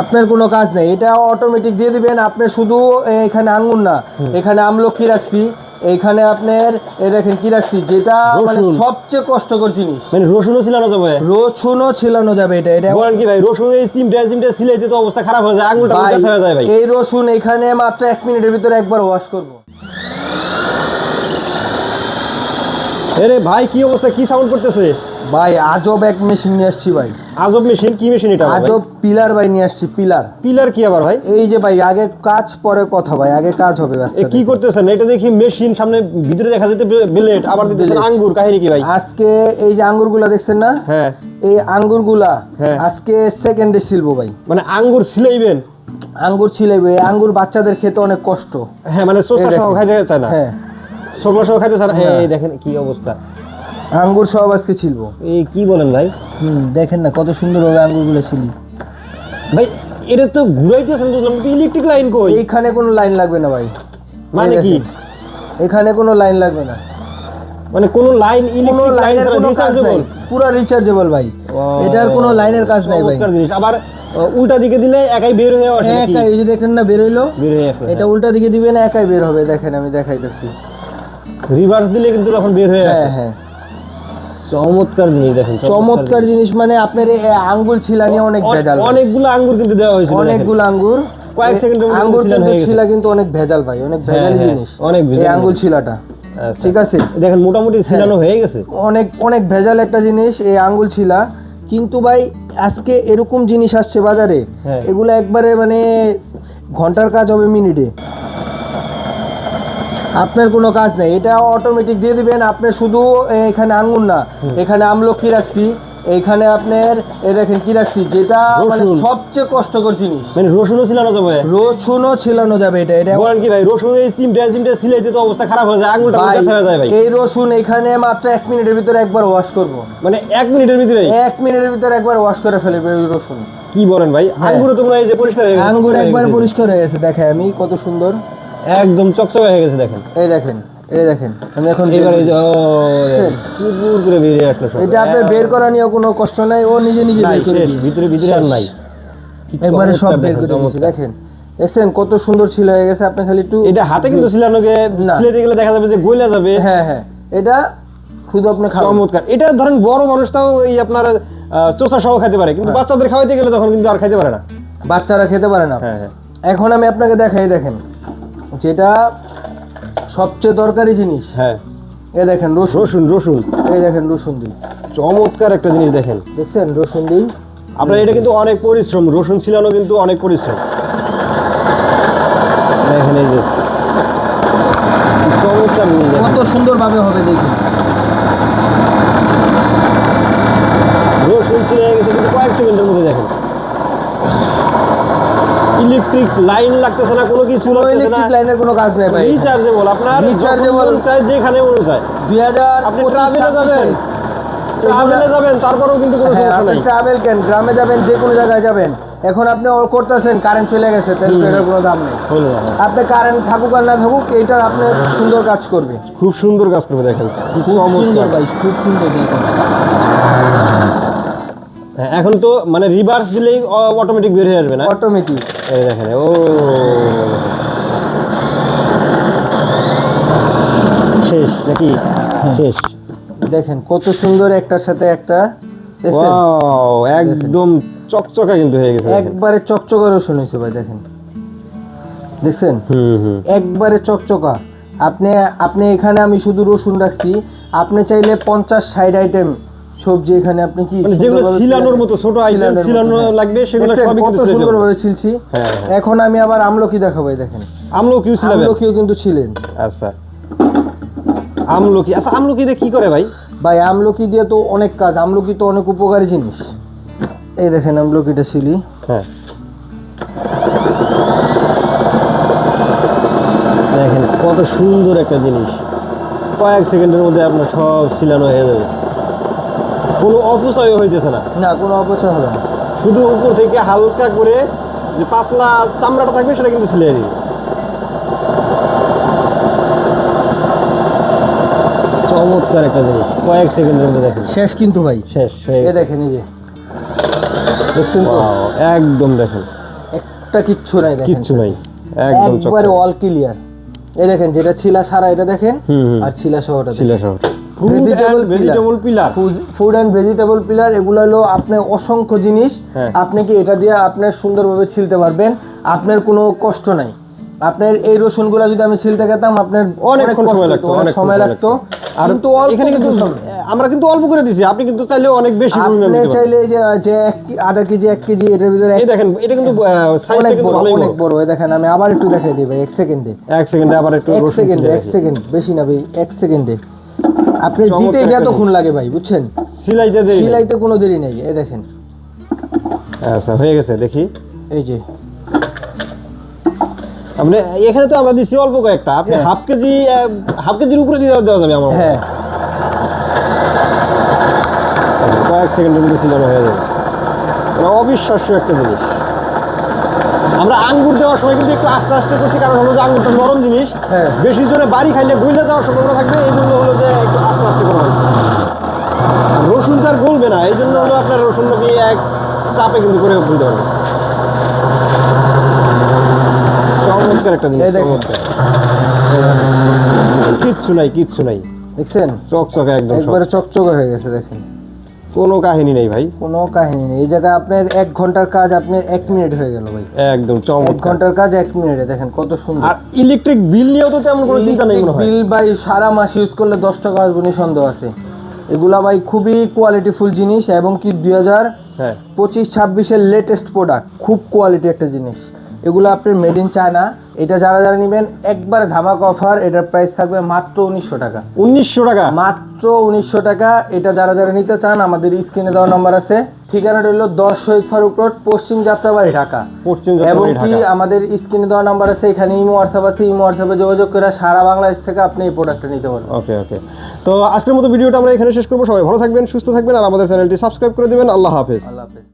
আপনার কোনো কাজ নেই। এটা অটোমেটিক দিয়ে দিবেন আপনি শুধু এখানে আঙ্গুর না এখানে আমলকি রাখছি এইখানে আপনার এ দেখেন কি রাখছি যেটা মানে সবচেয়ে কষ্টকর জিনিস। মানে রসুনও ছিলানো যাবে? রসুনও ছিলানো যাবে এটা এটা বলেন কি ভাই রসুন এই সিমটা সিমটা সিলাইতে তো অবস্থা খারাপ হয়ে যায় আঙুলটা হয়ে যায় ভাই। এই রসুন এখানে মাত্র এক মিনিটের ভিতরে একবার ওয়াশ করব। আরে ভাই কি অবস্থা কি সাউন্ড করতেছে? ভাই আজব এক মেশিন নিয়ে আসছি ভাই। আজব মেশিন কি মেশিন এটা আজব পিলার ভাই নিয়ে আসছি পিলার পিলার কি আবার ভাই? এই যে ভাই আগে কাজ পরে কথা ভাই আগে কাজ হবে কি করতেছেন? এটা দেখি মেশিন সামনে ভিতরে দেখা যাচ্ছে ব্লেড আবার দিতেছেন আঙ্গুর কাহিনী কি ভাই? আজকে এই যে আঙ্গুরগুলা দেখছেন না? হ্যাঁ। এই আঙ্গুরগুলা হ্যাঁ। আজকে সেকেন্ডে সিলবো ভাই। মানে আঙ্গুর সিলাইবেন আঙ্গুর ছিলাইবে আঙ্গুর বাচ্চাদের খেতে অনেক কষ্ট। হ্যাঁ মানে সোসা এই সহ খাইতে চায় না? হ্যাঁ। সোকলা সহ খাইতে চায় না? হ্যাঁ। এই দেখেন কি অবস্থা। আঙ্গুর সব আজকে ছিলবো। এই কি বলেন ভাই? দেখেন না কত সুন্দরভাবে আঙ্গুরগুলো ছিলি। ভাই এটা তো ঘুরাইতেছেন বুঝলাম ইলেকট্রিক লাইন কই? এইখানে কোনো লাইন লাগবে না ভাই। মানে কি? এখানে কোনো লাইন লাগবে না। মানে কোন লাইন ইলেকট্রিক লাইন রিচার্জেবল পুরো রিচার্জেবল ভাই। এটার কোনো লাইনের কাজ নাই ভাই। আবার উল্টা দিকে দিলে একাই বের হয়ে আসে? একাই এই যে দেখেন না বের হইল। বের হয়ে আসে। এটা উল্টা দিকে দিবেন একাই বের হবে দেখেন আমি দেখাইতেছি। রিভার্স দিলে কিন্তু তখন বের হয়ে আসে। হ্যাঁ হ্যাঁ। চমৎকার জিনিস দেখেন চমৎকার জিনিস। মানে আপনার এই আঙ্গুল ছিলানি অনেক ভেজাল অনেকগুলো আঙ্গুর কিন্তু দেওয়া অনেকগুলো আঙ্গুর কয়েক এ- সেকেন্ডের মধ্যে আঙ্গুর হয়ে। ছিলা কিন্তু অনেক ভেজাল ভাই অনেক ভেজালি হ্যাঁ, জিনিস। অনেক ভেজাল আঙ্গুল ছিলাটা আচ্ছা। ঠিক আছে? দেখেন মোটামুটি ছিলানো হয়ে গেছে। অনেক অনেক ভেজাল একটা জিনিস এই আঙ্গুল ছিলা। কিন্তু ভাই আজকে এরকম জিনিস আসছে বাজারে হ্যাঁ। এগুলো একবারে মানে ঘণ্টার কাজ হবে মিনিটে। আপনার কোনো কাজ নেই। এটা অটোমেটিক দিয়ে দিবেন আপনি শুধু এখানে আঙ্গুর না এখানে আমলকি রাখছি এইখানে আপনার এ দেখেন কি রাখছি যেটা মানে। সবচেয়ে কষ্টকর জিনিস। মানে রসুনও ছিলানো যাবে? রসুনও ছিলানো যাবে এটা এটা বলেন কি ভাই রসুন এই সিমটা সিমটা তো অবস্থা খারাপ হয়ে যায় আঙুলটা ব্যথা হয়ে যায় ভাই। এই রসুন এখানে মাত্র এক মিনিটের ভিতরে একবার ওয়াশ করব। মানে এক মিনিটের ভিতরে এক মিনিটের ভিতরে একবার ওয়াশ করে ফেলবে রসুন। কি বলেন ভাই আঙ্গুরও তোমরা এই যে পরিষ্কার হয়ে গেছে আঙ্গুর একবার পরিষ্কার হয়ে গেছে দেখাই আমি কত সুন্দর। একদম চকচকে হয়ে গেছে দেখেন। এই দেখেন এই দেখেন আমি এখন এবার বের এই যে ও পুরপুর করে বেরিয়ে আসলো এটা আপনার বের করা নিয়েও কোনো কষ্ট নাই ও নিজে নিজে বের করে। ভিতরে ভিতরে আর নাই। একবারে সব বের করে দিয়েছে। দেখেন। দেখছেন কত সুন্দর ছিল হয়ে গেছে আপনি খালি একটু এটা হাতে কিন্তু সিলানোকে না। সিলাইতে গেলে দেখা যাবে যে গইলা যাবে। হ্যাঁ হ্যাঁ। এটা শুধু আপনি খাওয়া চমৎকার। এটা ধরেন বড় মানুষটাও এই আপনার চোষা সহ খাইতে পারে কিন্তু বাচ্চাদের খাওয়াইতে গেলে তখন কিন্তু আর খাইতে পারে না। বাচ্চারা খেতে পারে না। হ্যাঁ হ্যাঁ। এখন আমি আপনাকে দেখাই দেখেন। যেটা সবচেয়ে দরকারি জিনিস। হ্যাঁ। এ দেখেন রসুন। রসুন রসুন। এই দেখেন রসুন দিই চমৎকার একটা জিনিস দেখেন। দেখছেন? রসুন দিই আপনার এটা কিন্তু অনেক পরিশ্রম। রসুন ছিলানো কিন্তু অনেক পরিশ্রম। দেখেন এই যে। চমৎকার। কত সুন্দরভাবে হবে দেখুন। রসুন ছিঁড়ে গেছে কিন্তু কয়েক সেকেন্ডের মধ্যে দেখেন ইলেকট্রিক লাইন লাগতেছে না কোনো কিছু ইলেকট্রিক লাইনের কোনো কাজ নেই ভাই। রিচার্জেবল আপনার। রিচার্জেবল চাই যেখানে মন চায় দুই হাজার আপনি ট্রাভেলে যাবেন। ট্রাভেলে যাবেন তারপরেও কিন্তু কোনো হ্যাঁ সমস্যা নাই। ট্রাভেল কেন? গ্রামে যাবেন যে কোনো জায়গায় যাবেন। এখন আপনি অল করতেছেন কারেন্ট চলে গেছে তাহলে এটার কোনো দাম নেই। আপনি কারেন্ট থাকুক আর না থাকুক এইটা আপনি সুন্দর কাজ করবে। খুব সুন্দর কাজ করবে দেখেন। খুব সুন্দর ভাই খুব সুন্দর দেখুন। এখন তো মানে রিভার্স দিলেই অটোমেটিক বের হয়ে আসবে না? অটোমেটিক এই দেখেন ও। শেষ নাকি? শেষ। দেখেন কত সুন্দর একটার সাথে একটা একদম চকচকা কিন্তু হয়ে গেছে একবারে চকচকা রসুন হয়েছে ভাই দেখেন। দেখছেন? হুম হুম। একবারে চকচকা। আপনি আপনি এখানে আমি শুধু রসুন রাখছি। আপনি চাইলে পঞ্চাশ ষাট আইটেম সবজি এখানে আপনি কি মানে যেগুলো মতো ছোট আইটেম হ্যাঁ। লাগবে সেগুলো সবই কিন্তু। সুন্দরভাবে ছিলছি। হ্যাঁ, হ্যাঁ। এখন আমি আবার আমলকি দেখাবো এই দেখেন। আমলকি সিলাবেন আমলকিও কিন্তু ছিলেন। আচ্ছা। আমলকি আচ্ছা আমলকি দিয়ে কি করে ভাই? ভাই আমলকি দিয়ে তো অনেক কাজ আমলকি তো অনেক উপকারী জিনিস। এই দেখেন আমলকিটা ছিলি হ্যাঁ। দেখেন কত সুন্দর একটা জিনিস। কয়েক সেকেন্ডের মধ্যে আপনার সব সিলানো হয়ে যাবে। কোনো অপচয় হইতেছে না। না কোনো অপচয় হবে না। শুধু উপর থেকে হালকা করে যে পাতলা চামড়াটা থাকবে সেটা কিন্তু সিলিয়ে দিবে চমৎকার একটা জিনিস। কয়েক সেকেন্ডের মধ্যে দেখেন। শেষ কিন্তু ভাই। শেষ এ দেখেন এই যে। দেখছেন তো? একদম দেখেন। একটা কিচ্ছু নাই দেখেন। কিচ্ছু নাই। একদম একবারে অল ক্লিয়ার এই দেখেন যেটা ছিলা সারা এটা দেখেন। আর ছিলা সহটা ছিলা Vegetable vegetable peeler food and vegetable peeler এগুলো হলো আপনার অসংখ্য জিনিস। হ্যাঁ। আপনি কি এটা দিয়ে আপনার সুন্দরভাবে ছিলতে পারবেন? আপনার কোনো কষ্ট নাই। আপনার এই রসুন রসুনগুলো যদি আমি ছিলতে খেতাম আপনার অনেকক্ষণ সময় লাগতো অনেক সময় লাগতো। আর কিন্তু এখানে কিন্তু আমরা কিন্তু অল্প করে দিছি আপনি কিন্তু চাইলে অনেক বেশি আপনি। চাইলে যে যে আধা কেজি এক কেজি এটার ভিতরে এই দেখেন এটা কিন্তু সাইজটা অনেক কিন্তু ভালোই অনেক বড়। এই দেখেন আমি আবার একটু দেখাই দিই ভাই এক সেকেন্ডে। এক সেকেন্ডে আবার একটু এক সেকেন্ডে এক সেকেন্ড বেশি না ভাই এক সেকেন্ডে। আপনি দিতে যতক্ষণ লাগে ভাই বুঝছেন? সিলাইতে দেরি সিলাইতে কোনো দেরি নেই এই দেখেন। আচ্ছা হয়ে গেছে দেখি। এই যে আপনি এখানে তো আমরা দিছি অল্প কয়েকটা। আপনি হ্যাঁ। হাফ কেজি হাফ কেজির উপরে দিয়ে দেওয়া যাবে আমার হ্যাঁ। কয়েক সেকেন্ডের মধ্যে সিলানো হয়ে যাবে। মানে অবিশ্বাস্য একটা জিনিস। আমরা আঙ্গুর দেওয়ার সময় কিন্তু একটু আস্তে আস্তে করছি কারণ হলো যে আঙ্গুরটা নরম জিনিস। হ্যাঁ। বেশি জোরে বাড়ি খাইলে গইলে যাওয়ার সম্ভাবনা থাকবে এই জন্য হলো যে একটু আস্তে আস্তে করা হয়েছে। রসুন তো আর গলবে না এই জন্য হলো আপনার রসুন আপনি এক চাপে কিন্তু করে ফেলতে পারবেন চমৎকার একটা জিনিস। চমৎকার। কিচ্ছু নাই কিচ্ছু নাই। দেখছেন? চকচকে একদম একবারে চকচকে হয়ে গেছে দেখেন। কোনো কাহিনী নেই ভাই। কোনো কাহিনী নেই। এই জায়গায় আপনার এক ঘণ্টার কাজ আপনার এক মিনিট হয়ে গেল ভাই। একদম এক ঘণ্টার কাজ এক মিনিটে দেখেন কত সুন্দর। আর ইলেকট্রিক বিল নিয়েও তো তেমন কোনো চিন্তা নেই বিল ভাই সারা মাস ইউজ করলে দশ টাকা আসবে সন্দেহ আছে। এগুলা ভাই খুবই কোয়ালিটিফুল জিনিস এবং কি দুই হাজার হ্যাঁ। পঁচিশ ছাব্বিশের লেটেস্ট প্রোডাক্ট খুব কোয়ালিটি একটা জিনিস। এগুলো আপনার মেড ইন চায়না এটা যারা যারা নেবেন একবারে ধামাক অফার এটার প্রাইস থাকবে মাত্র উনিশশো টাকা। উনিশশো টাকা? মাত্র উনিশশো টাকা। এটা যারা যারা নিতে চান আমাদের স্ক্রিনে দেওয়া নাম্বার আছে। ঠিকানাটা হলো দশ শহীদ ফারুক রোড পশ্চিম যাত্রাবাড়ি ঢাকা। পশ্চিম এবং কি আমাদের স্ক্রিনে দেওয়া নাম্বার আছে এখানে ইমো হোয়াটসঅ্যাপ আছে। ইমো হোয়াটসঅ্যাপে যোগাযোগ করে সারা বাংলাদেশ থেকে আপনি এই প্রোডাক্টটা নিতে পারবেন। ওকে ওকে। তো আজকের মতো ভিডিওটা আমরা এখানে শেষ করব। সবাই ভালো থাকবেন সুস্থ থাকবেন আর আমাদের চ্যানেলটি সাবস্ক্রাইব করে দিবেন। আল্লাহ হাফেজ। আল্লাহ হাফেজ।